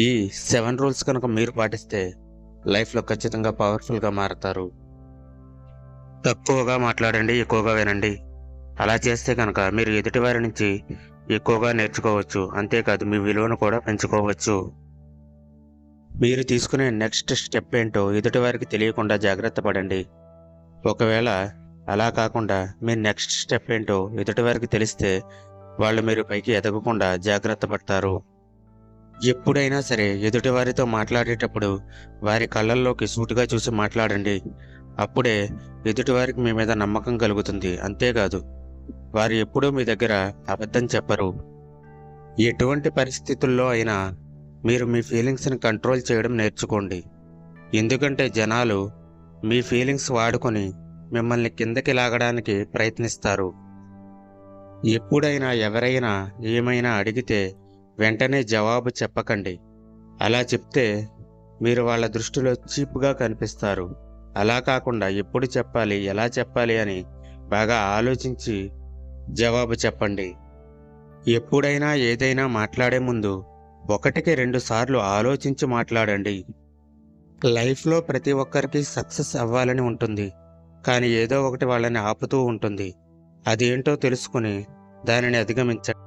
ఈ seven rules కనుక మీరు పాటిస్తే లైఫ్లో ఖచ్చితంగా పవర్ఫుల్గా మారతారు. తక్కువగా మాట్లాడండి ఎక్కువగా వినండి. అలా చేస్తే కనుక మీరు ఎదుటివారి నుంచి ఎక్కువగా నేర్చుకోవచ్చు. అంతేకాదు మీ విలువను కూడా పెంచుకోవచ్చు. మీరు తీసుకునే నెక్స్ట్ స్టెప్ ఏంటో ఎదుటివారికి తెలియకుండా జాగ్రత్త పడండి. ఒకవేళ అలా కాకుండా మీ నెక్స్ట్ స్టెప్ ఏంటో ఎదుటివారికి తెలిస్తే వాళ్ళు మీరు పైకి ఎదగకుండా జాగ్రత్త పడతారు. ఎప్పుడైనా సరే ఎదుటివారితో మాట్లాడేటప్పుడు వారి కళ్ళల్లోకి సూటుగా చూసి మాట్లాడండి. అప్పుడే ఎదుటివారికి మీ మీద నమ్మకం కలుగుతుంది. అంతేకాదు వారు ఎప్పుడూ మీ దగ్గర అబద్ధం చెప్పరు. ఎటువంటి పరిస్థితుల్లో అయినా మీరు మీ ఫీలింగ్స్ని కంట్రోల్ చేయడం నేర్చుకోండి. ఎందుకంటే జనాలు మీ ఫీలింగ్స్ వాడుకొని మిమ్మల్ని కిందకి లాగడానికి ప్రయత్నిస్తారు. ఎప్పుడైనా ఎవరైనా ఏమైనా అడిగితే వెంటనే జవాబు చెప్పకండి. అలా చెప్తే మీరు వాళ్ళ దృష్టిలో చీప్గా కనిపిస్తారు. అలా కాకుండా ఎప్పుడు చెప్పాలి ఎలా చెప్పాలి అని బాగా ఆలోచించి జవాబు చెప్పండి. ఎప్పుడైనా ఏదైనా మాట్లాడే ముందు ఒకటికి రెండు సార్లు ఆలోచించి మాట్లాడండి. లైఫ్లో ప్రతి ఒక్కరికి సక్సెస్ అవ్వాలని ఉంటుంది. కానీ ఏదో ఒకటి వాళ్ళని ఆపుతూ ఉంటుంది. అదేంటో తెలుసుకుని దానిని అధిగమించండి